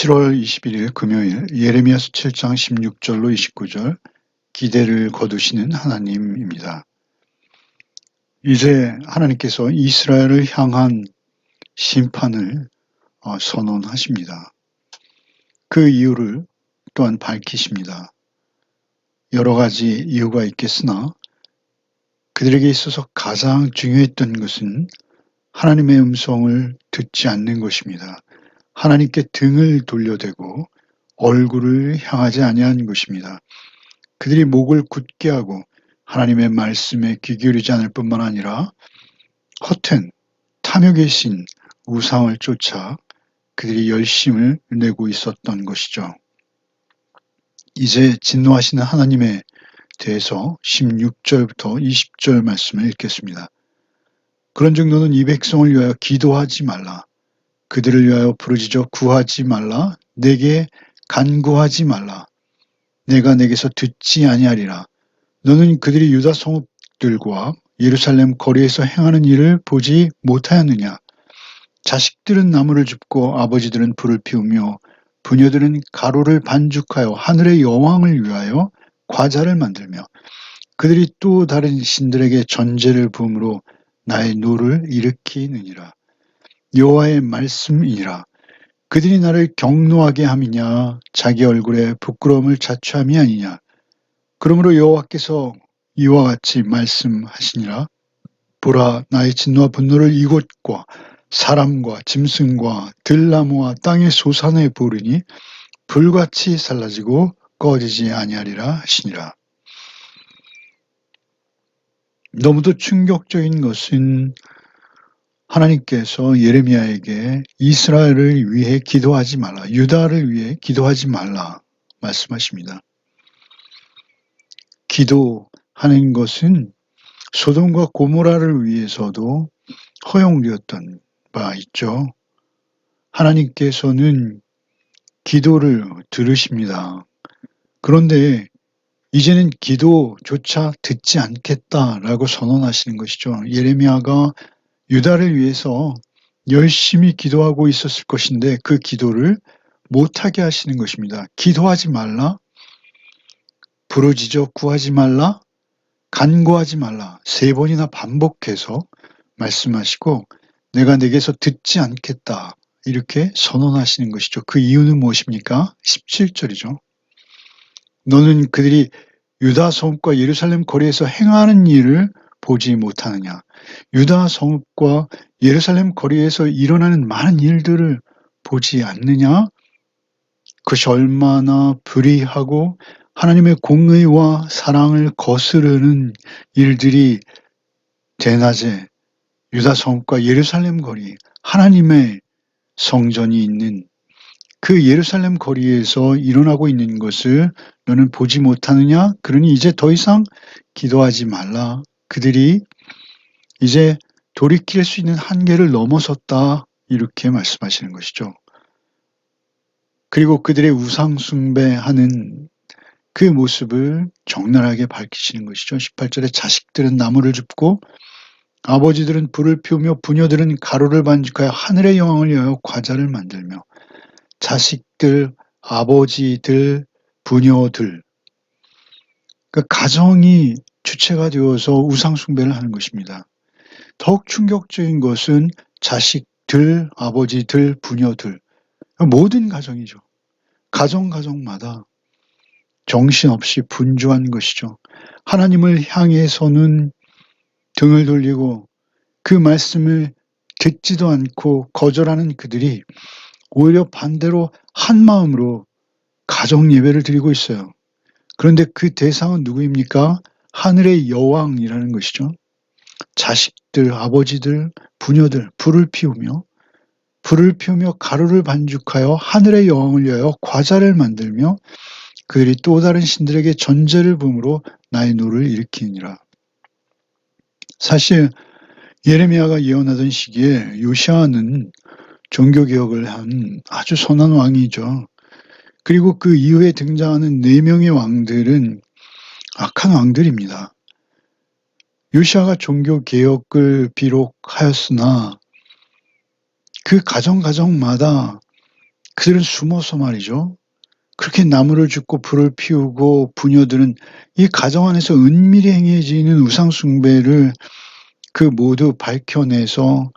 7월 21일 금요일 예레미야서 7장 16절로 29절 기대를 거두시는 하나님입니다. 이제 하나님께서 이스라엘을 향한 심판을 어, 선언하십니다. 그 이유를 또한 밝히십니다. 여러 가지 이유가 있겠으나 그들에게 있어서 가장 중요했던 것은 하나님의 음성을 듣지 않는 것입니다. 하나님께 등을 돌려대고 얼굴을 향하지 아니한 것입니다. 그들이 목을 굳게 하고 하나님의 말씀에 귀 기울이지 않을 뿐만 아니라 허튼 탐욕의 신 우상을 쫓아 그들이 열심을 내고 있었던 것이죠. 이제 진노하시는 하나님에 대해서 16절부터 20절 말씀을 읽겠습니다. 그런즉 너는 이 백성을 위하여 기도하지 말라. 그들을 위하여 부르짖어 구하지 말라. 내게 간구하지 말라. 내가 내게서 듣지 아니하리라. 너는 그들이 유다 성읍들과 예루살렘 거리에서 행하는 일을 보지 못하였느냐? 자식들은 나무를 줍고 아버지들은 불을 피우며 부녀들은 가루를 반죽하여 하늘의 여왕을 위하여 과자를 만들며 그들이 또 다른 신들에게 전제를 부음으로 나의 노를 일으키느니라. 여호와의 말씀이니라. 그들이 나를 경노하게 함이냐 자기 얼굴에 부끄러움을 자초함이 아니냐. 그러므로 여호와께서 이와 같이 말씀하시니라. 보라 나의 진노와 분노를 이곳과 사람과 짐승과 들나무와 땅의 소산에 부르니 불같이 살라지고 꺼지지 아니하리라 하시니라. 너무도 충격적인 것은 하나님께서 예레미야에게 이스라엘을 위해 기도하지 말라, 유다를 위해 기도하지 말라 말씀하십니다. 기도하는 것은 소돔과 고모라를 위해서도 허용되었던 바 있죠. 하나님께서는 기도를 들으십니다. 그런데 이제는 기도조차 듣지 않겠다라고 선언하시는 것이죠. 예레미야가 유다를 위해서 열심히 기도하고 있었을 것인데 그 기도를 못하게 하시는 것입니다. 기도하지 말라, 부르짖어 구하지 말라, 간구하지 말라 세 번이나 반복해서 말씀하시고 내가 내게서 듣지 않겠다 이렇게 선언하시는 것이죠. 그 이유는 무엇입니까? 17절이죠. 너는 그들이 유다 성읍과 예루살렘 거리에서 행하는 일을 보지 못하느냐. 유다 성읍과 예루살렘 거리에서 일어나는 많은 일들을 보지 않느냐? 그것이 얼마나 불의하고 하나님의 공의와 사랑을 거스르는 일들이 대낮에 유다 성읍과 예루살렘 거리, 하나님의 성전이 있는 그 예루살렘 거리에서 일어나고 있는 것을 너는 보지 못하느냐? 그러니 이제 더 이상 기도하지 말라. 그들이 이제 돌이킬 수 있는 한계를 넘어섰다. 이렇게 말씀하시는 것이죠. 그리고 그들의 우상숭배하는 그 모습을 적나라하게 밝히시는 것이죠. 18절에 자식들은 나무를 줍고 아버지들은 불을 피우며 부녀들은 가루를 반죽하여 하늘의 여왕을 위하여 과자를 만들며 자식들, 아버지들, 부녀들 그 가정이 주체가 되어서 우상숭배를 하는 것입니다. 더욱 충격적인 것은 자식들, 아버지들, 부녀들 모든 가정이죠. 가정 가정마다 정신없이 분주한 것이죠. 하나님을 향해서는 등을 돌리고 그 말씀을 듣지도 않고 거절하는 그들이 오히려 반대로 한 마음으로 가정 예배를 드리고 있어요. 그런데 그 대상은 누구입니까? 하늘의 여왕이라는 것이죠. 자식들, 아버지들, 부녀들 불을 피우며 불을 피우며 가루를 반죽하여 하늘의 여왕을 위하여 과자를 만들며 그들이 또 다른 신들에게 전제를 붐으로 나의 노를 일으키니라. 사실 예레미야가 예언하던 시기에 요시아는 종교개혁을 한 아주 선한 왕이죠. 그리고 그 이후에 등장하는 네 명의 왕들은 악한 왕들입니다. 요시아가 종교 개혁을 비록 하였으나 그 가정 가정마다 그들은 숨어서 말이죠. 그렇게 나무를 줍고 불을 피우고 부녀들은 이 가정 안에서 은밀히 행해지는 우상 숭배를 그 모두 밝혀내서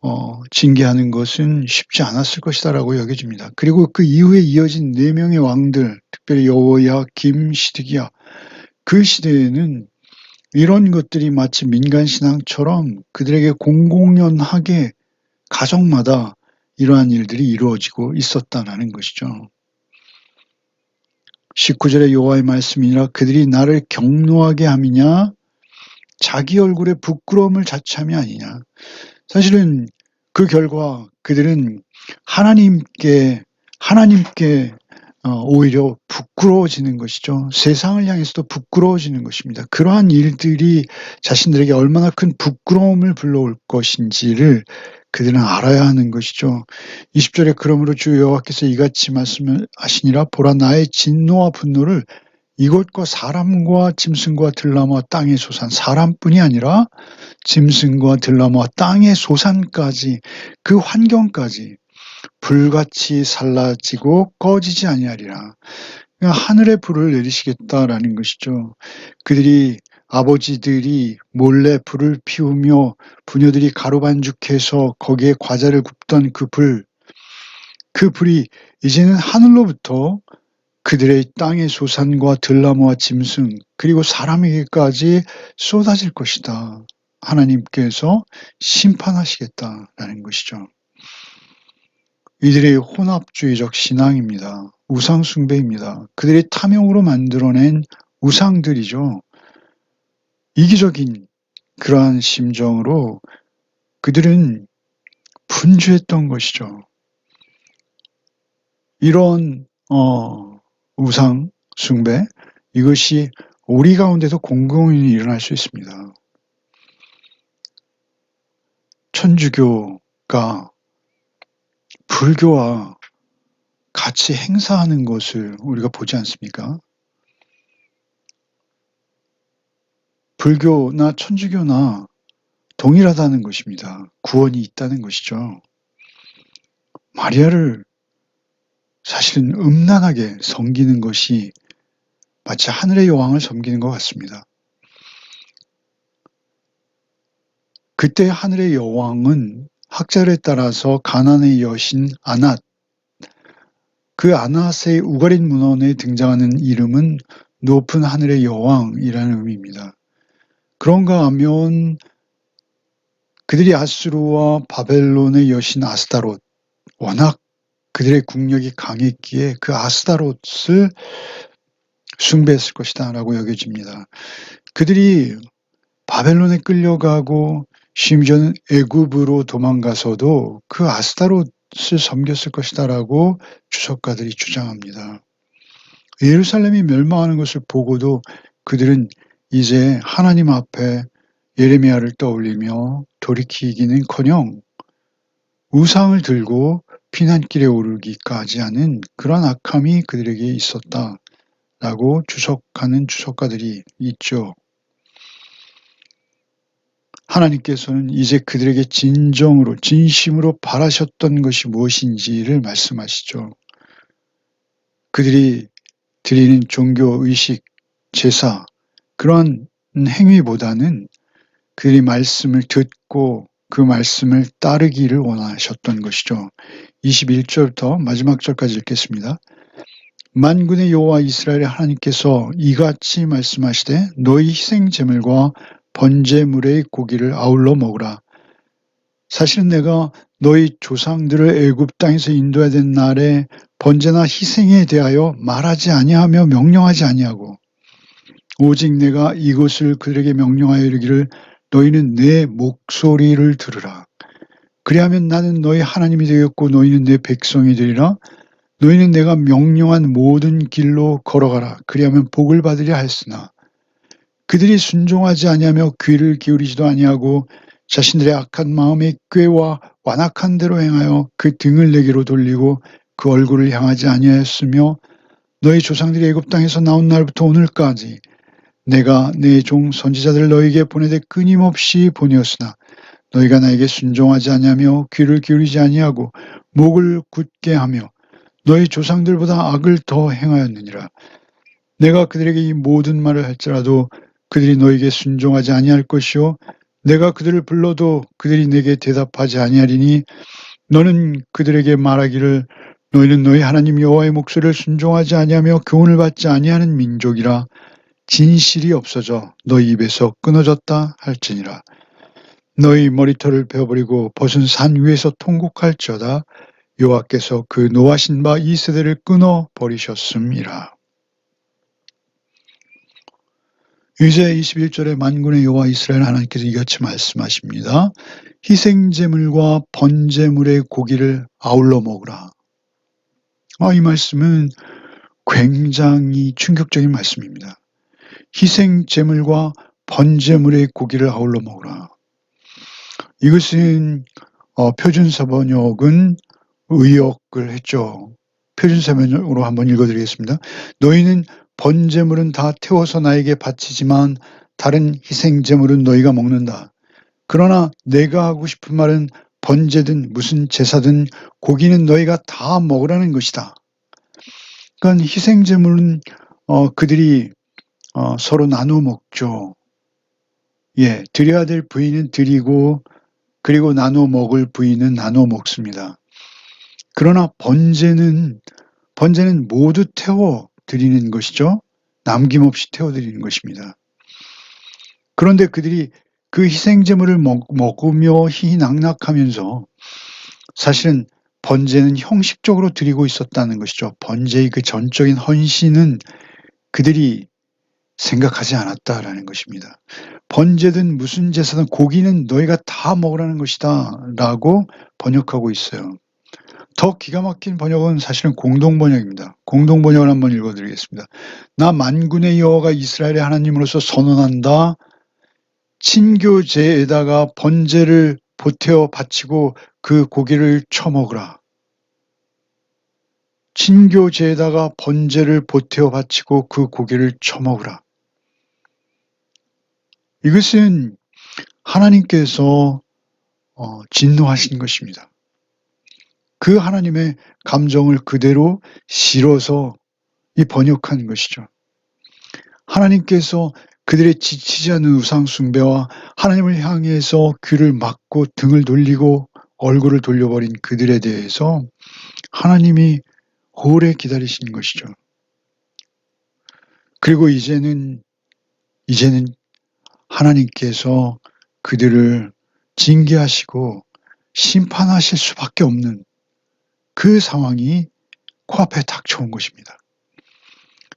어 징계하는 것은 쉽지 않았을 것이다라고 여겨집니다. 그리고 그 이후에 이어진 4 명의 왕들 특별히 여호야 김, 시드기야 그 시대에는 이런 것들이 마치 민간 신앙처럼 그들에게 공공연하게 가정마다 이러한 일들이 이루어지고 있었다라는 것이죠. 19절의 여호와의 말씀이니라 그들이 나를 경노하게 함이냐 자기 얼굴에 부끄러움을 자처함이 아니냐. 사실은 그 결과 그들은 하나님께 하나님께 어 오히려 부끄러워지는 것이죠. 세상을 향해서도 부끄러워지는 것입니다. 그러한 일들이 자신들에게 얼마나 큰 부끄러움을 불러올 것인지를 그들은 알아야 하는 것이죠. 20절에 그러므로 주 여호와께서 이같이 말씀하시니라 보라 나의 진노와 분노를 이곳과 사람과 짐승과 들나무와 땅의 소산 사람뿐이 아니라 짐승과 들나무와 땅의 소산까지 그 환경까지 불같이 살라지고 꺼지지 아니하리라. 그러니까 하늘의 불을 내리시겠다라는 것이죠. 그들이 아버지들이 몰래 불을 피우며 부녀들이 가루반죽해서 거기에 과자를 굽던 그 불, 그 불이 이제는 하늘로부터 그들의 땅의 소산과 들나무와 짐승 그리고 사람에게까지 쏟아질 것이다. 하나님께서 심판하시겠다라는 것이죠. 이들의 혼합주의적 신앙입니다. 우상 숭배입니다. 그들이 탐욕으로 만들어낸 우상들이죠. 이기적인 그러한 심정으로 그들은 분주했던 것이죠. 이런 어 우상 숭배 이것이 우리 가운데도 공공연히 일어날 수 있습니다. 천주교가 불교와 같이 행사하는 것을 우리가 보지 않습니까? 불교나 천주교나 동일하다는 것입니다. 구원이 있다는 것이죠. 마리아를 사실은 음란하게 섬기는 것이 마치 하늘의 여왕을 섬기는 것 같습니다. 그때 하늘의 여왕은 학자에 따라서 가나안의 여신 아낫 그 아낫의 우가린 문헌에 등장하는 이름은 높은 하늘의 여왕이라는 의미입니다. 그런가 하면 그들이 아수르와 바벨론의 여신 아스타롯 워낙 그들의 국력이 강했기에 그 아스타롯을 숭배했을 것이다 라고 여겨집니다. 그들이 바벨론에 끌려가고 심지어는 애굽으로 도망가서도 그 아스타롯을 섬겼을 것이다 라고 주석가들이 주장합니다. 예루살렘이 멸망하는 것을 보고도 그들은 이제 하나님 앞에 예레미야를 떠올리며 돌이키기는커녕 우상을 들고 피난길에 오르기까지 하는 그런 악함이 그들에게 있었다라고 주석하는 주석가들이 있죠. 하나님께서는 이제 그들에게 진정으로 진심으로 바라셨던 것이 무엇인지를 말씀하시죠. 그들이 드리는 종교 의식, 제사 그런 행위보다는 그들이 말씀을 듣고 그 말씀을 따르기를 원하셨던 것이죠. 21절부터 마지막 절까지 읽겠습니다. 만군의 여호와 이스라엘의 하나님께서 이같이 말씀하시되 너희 희생 제물과 번제물의 고기를 아울러 먹으라. 사실은 내가 너희 조상들을 애굽 땅에서 인도해야 된 날에 번제나 희생에 대하여 말하지 아니하며 명령하지 아니하고 오직 내가 이것을 그들에게 명령하여 이르기를 너희는 내 목소리를 들으라. 그리하면 나는 너희 하나님이 되겠고 너희는 내 백성이 되리라. 너희는 내가 명령한 모든 길로 걸어가라. 그리하면 복을 받으려 했으나 그들이 순종하지 아니하며 귀를 기울이지도 아니하고 자신들의 악한 마음의 꾀와 완악한 대로 행하여 그 등을 내게로 돌리고 그 얼굴을 향하지 아니하였으며 너희 조상들이 애굽 땅에서 나온 날부터 오늘까지 내가 내 종 선지자들을 너에게 보내되 끊임없이 보내었으나 너희가 나에게 순종하지 아니하며 귀를 기울이지 아니하고 목을 굳게 하며 너희 조상들보다 악을 더 행하였느니라. 내가 그들에게 이 모든 말을 할지라도 그들이 너에게 순종하지 아니할 것이요 내가 그들을 불러도 그들이 내게 대답하지 아니하리니 너는 그들에게 말하기를 너희는 너희 하나님 여호와의 목소리를 순종하지 아니하며 교훈을 받지 아니하는 민족이라. 진실이 없어져 너희 입에서 끊어졌다 할지니라. 너희 머리털을 베어버리고 벗은 산 위에서 통곡할지어다. 여호와께서 그 노하신 바 이 세대를 끊어 버리셨음이라. 이제 21절에 만군의 여호와 이스라엘 하나님께서 이같이 말씀하십니다. 희생제물과 번제물의 고기를 아울러 먹으라. 아, 이 말씀은 굉장히 충격적인 말씀입니다. 희생제물과 번제물의 고기를 아울러 먹으라. 이것은 어, 표준사 번역은 의역을 했죠. 표준사 번역으로 한번 읽어드리겠습니다. 너희는 번제물은 다 태워서 나에게 바치지만 다른 희생제물은 너희가 먹는다. 그러나 내가 하고 싶은 말은 번제든 무슨 제사든 고기는 너희가 다 먹으라는 것이다. 그러니까 희생제물은 어, 그들이 어, 서로 나눠 먹죠. 예, 드려야 될 부위는 드리고 그리고 나눠 먹을 부위는 나눠 먹습니다. 그러나 번제는 번제는 모두 태워 드리는 것이죠. 남김없이 태워 드리는 것입니다. 그런데 그들이 그 희생제물을 먹, 먹으며 희낙낙하면서 사실은 번제는 형식적으로 드리고 있었다는 것이죠. 번제의 그 전적인 헌신은 그들이 생각하지 않았다라는 것입니다. 번제든 무슨 제사든 고기는 너희가 다 먹으라는 것이다 라고 번역하고 있어요. 더 기가 막힌 번역은 사실은 공동 번역입니다. 공동 번역을 한번 읽어드리겠습니다. 나 만군의 여호와가 이스라엘의 하나님으로서 선언한다. 친교제에다가 번제를 보태어 바치고 그 고기를 처먹으라. 친교제에다가 번제를 보태어 바치고 그 고기를 처먹으라. 이것은 하나님께서 어, 진노하신 것입니다. 그 하나님의 감정을 그대로 실어서 이 번역한 것이죠. 하나님께서 그들의 지치지 않는 우상숭배와 하나님을 향해서 귀를 막고 등을 돌리고 얼굴을 돌려버린 그들에 대해서 하나님이 오래 기다리신 것이죠. 그리고 이제는, 이제는 하나님께서 그들을 징계하시고 심판하실 수밖에 없는 그 상황이 코앞에 닥쳐온 것입니다.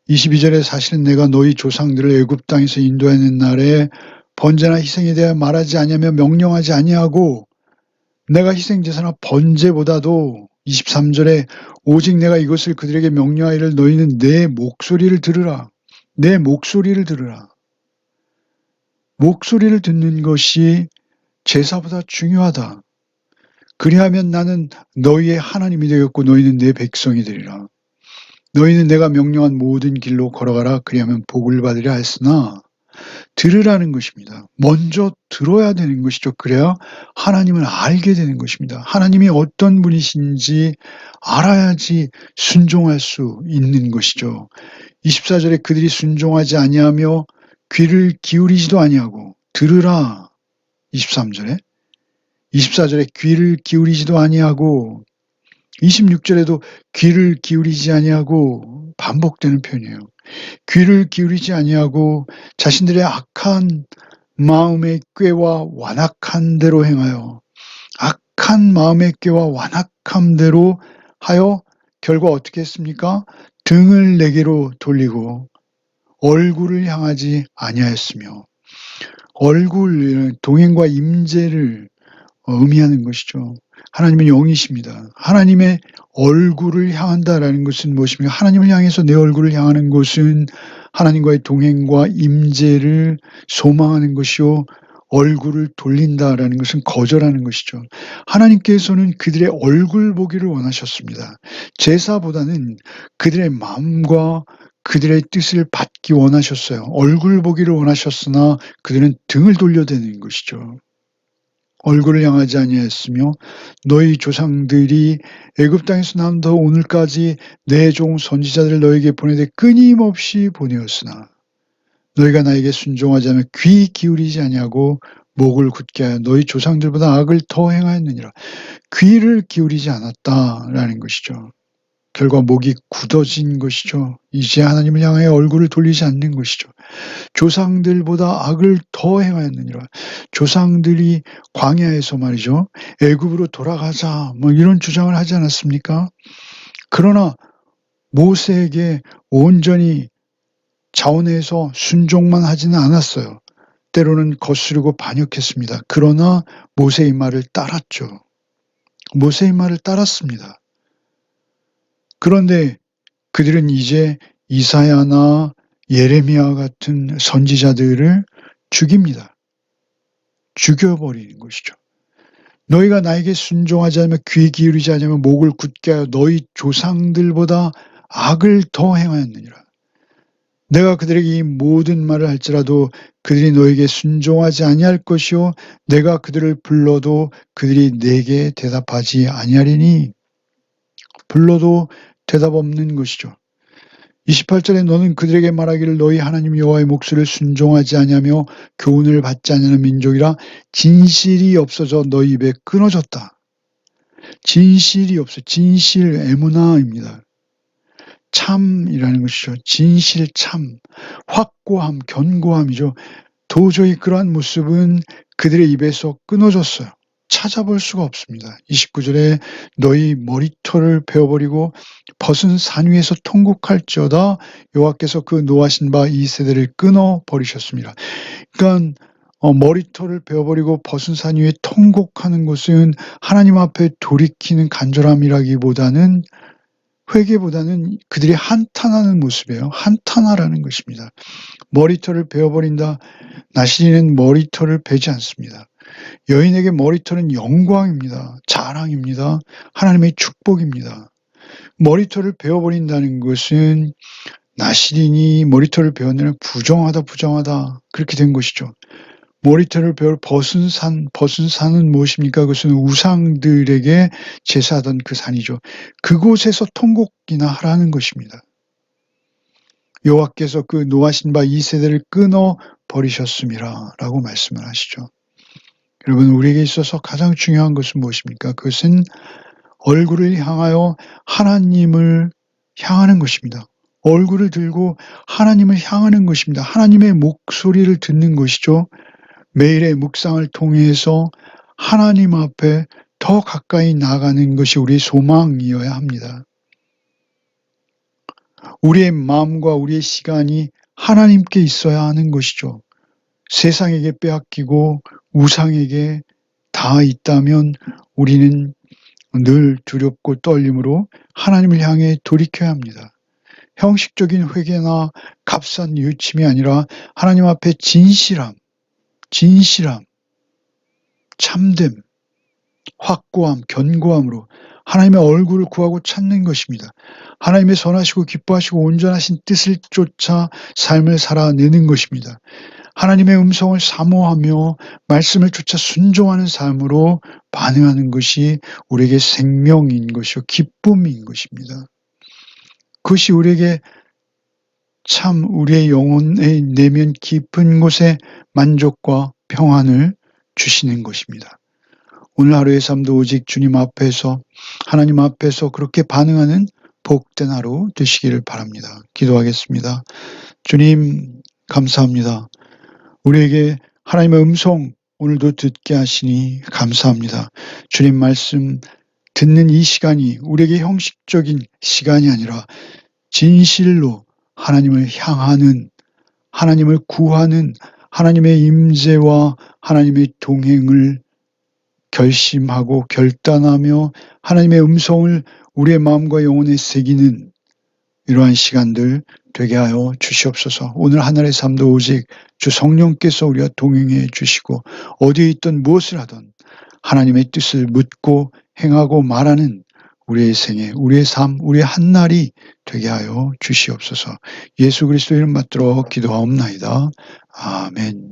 22절에 사실은 내가 너희 조상들을 애굽 땅에서 인도하는 날에 번제나 희생에 대해 말하지 아니하며 명령하지 아니하고 내가 희생 제사나 번제보다도 23절에 오직 내가 이것을 그들에게 명령하기를 너희는 내 목소리를 들으라. 내 목소리를 들으라. 목소리를 듣는 것이 제사보다 중요하다. 그리하면 나는 너희의 하나님이 되겠고 너희는 내 백성이 되리라. 너희는 내가 명령한 모든 길로 걸어가라. 그리하면 복을 받으려 했으나 들으라는 것입니다. 먼저 들어야 되는 것이죠. 그래야 하나님을 알게 되는 것입니다. 하나님이 어떤 분이신지 알아야지 순종할 수 있는 것이죠. 24절에 그들이 순종하지 아니하며 귀를 기울이지도 아니하고 들으라. 23절에 24절에 귀를 기울이지도 아니하고 26절에도 귀를 기울이지 아니하고 반복되는 표현이에요. 귀를 기울이지 아니하고 자신들의 악한 마음의 꾀와 완악한 대로 행하여 악한 마음의 꾀와 완악한 대로 하여 결과 어떻게 했습니까? 등을 내게로 돌리고 얼굴을 향하지 아니하였으며 얼굴 동행과 임재를 의미하는 것이죠. 하나님은 영이십니다. 하나님의 얼굴을 향한다라는 것은 무엇입니까? 하나님을 향해서 내 얼굴을 향하는 것은 하나님과의 동행과 임재를 소망하는 것이요. 얼굴을 돌린다라는 것은 거절하는 것이죠. 하나님께서는 그들의 얼굴 보기를 원하셨습니다. 제사보다는 그들의 마음과 그들의 뜻을 받기 원하셨어요. 얼굴 보기를 원하셨으나 그들은 등을 돌려대는 것이죠. 얼굴을 향하지 아니하였으며 너희 조상들이 애굽 땅에서 남더 오늘까지 내 종 선지자들을 너에게 보내되 끊임없이 보내었으나 너희가 나에게 순종하지 않으며 귀 기울이지 아니하고 목을 굳게 하여 너희 조상들보다 악을 더 행하였느니라. 귀를 기울이지 않았다라는 것이죠. 결과 목이 굳어진 것이죠. 이제 하나님을 향하여 얼굴을 돌리지 않는 것이죠. 조상들보다 악을 더 행하였느니라. 조상들이 광야에서 말이죠. 애굽으로 돌아가자 뭐 이런 주장을 하지 않았습니까? 그러나 모세에게 온전히 자원해서 순종만 하지는 않았어요. 때로는 거스르고 반역했습니다. 그러나 모세의 말을 따랐죠. 모세의 말을 따랐습니다. 그런데 그들은 이제 이사야나 예레미야 같은 선지자들을 죽입니다. 죽여버리는 것이죠. 너희가 나에게 순종하지 않으면 귀 기울이지 않으면 목을 굳게 하여 너희 조상들보다 악을 더 행하였느니라. 내가 그들에게 이 모든 말을 할지라도 그들이 너에게 순종하지 아니할 것이요 내가 그들을 불러도 그들이 내게 대답하지 아니하리니 불러도 대답 없는 것이죠. 28절에 너는 그들에게 말하기를 너희 하나님 여호와의 목소리를 순종하지 아니하며 교훈을 받지 않는 민족이라 진실이 없어져 너희 입에 끊어졌다. 진실이 없어 진실 에무나입니다. 참이라는 것이죠. 진실 참, 확고함, 견고함이죠. 도저히 그러한 모습은 그들의 입에서 끊어졌어요. 찾아볼 수가 없습니다. 29절에 너희 머리털을 베어버리고 벗은 산 위에서 통곡할지어다 여호와께서 그 노하신 바 이 세대를 끊어 버리셨습니다. 그러니까 어, 머리털을 베어버리고 벗은 산 위에 통곡하는 것은 하나님 앞에 돌이키는 간절함이라기보다는 회개보다는 그들이 한탄하는 모습이에요. 한탄하라는 것입니다. 머리털을 베어버린다. 나시리는 머리털을 베지 않습니다. 여인에게 머리털은 영광입니다. 자랑입니다. 하나님의 축복입니다. 머리털을 베어버린다는 것은 나시린이 머리털을 베어내는 부정하다 부정하다 그렇게 된 것이죠. 머리털을 베어 벗은 산, 벗은 산은 무엇입니까? 그것은 우상들에게 제사하던 그 산이죠. 그곳에서 통곡이나 하라는 것입니다. 여호와께서 그 노하신 바 이 세대를 끊어 버리셨음이라 라고 말씀을 하시죠. 여러분 우리에게 있어서 가장 중요한 것은 무엇입니까? 그것은 얼굴을 향하여 하나님을 향하는 것입니다. 얼굴을 들고 하나님을 향하는 것입니다. 하나님의 목소리를 듣는 것이죠. 매일의 묵상을 통해서 하나님 앞에 더 가까이 나가는 것이 우리의 소망이어야 합니다. 우리의 마음과 우리의 시간이 하나님께 있어야 하는 것이죠. 세상에게 빼앗기고 우상에게 다 있다면 우리는 늘 두렵고 떨림으로 하나님을 향해 돌이켜야 합니다. 형식적인 회개나 값싼 유침이 아니라 하나님 앞에 진실함, 진실함, 참됨, 확고함, 견고함으로 하나님의 얼굴을 구하고 찾는 것입니다. 하나님의 선하시고 기뻐하시고 온전하신 뜻을 쫓아 삶을 살아내는 것입니다. 하나님의 음성을 사모하며 말씀을 쫓아 순종하는 삶으로 반응하는 것이 우리에게 생명인 것이요 기쁨인 것입니다. 그것이 우리에게 참 우리의 영혼의 내면 깊은 곳에 만족과 평안을 주시는 것입니다. 오늘 하루의 삶도 오직 주님 앞에서 하나님 앞에서 그렇게 반응하는 복된 하루 되시기를 바랍니다. 기도하겠습니다. 주님 감사합니다. 우리에게 하나님의 음성 오늘도 듣게 하시니 감사합니다. 주님 말씀 듣는 이 시간이 우리에게 형식적인 시간이 아니라 진실로 하나님을 향하는 하나님을 구하는 하나님의 임재와 하나님의 동행을 결심하고 결단하며 하나님의 음성을 우리의 마음과 영혼에 새기는 이러한 시간들 되게 하여 주시옵소서. 오늘 하늘의 삶도 오직 주 성령께서 우리와 동행해 주시고 어디에 있든 무엇을 하든 하나님의 뜻을 묻고 행하고 말하는 우리의 생애, 우리의 삶, 우리의 한 날이 되게 하여 주시옵소서. 예수 그리스도 이름 받들어 기도하옵나이다. 아멘.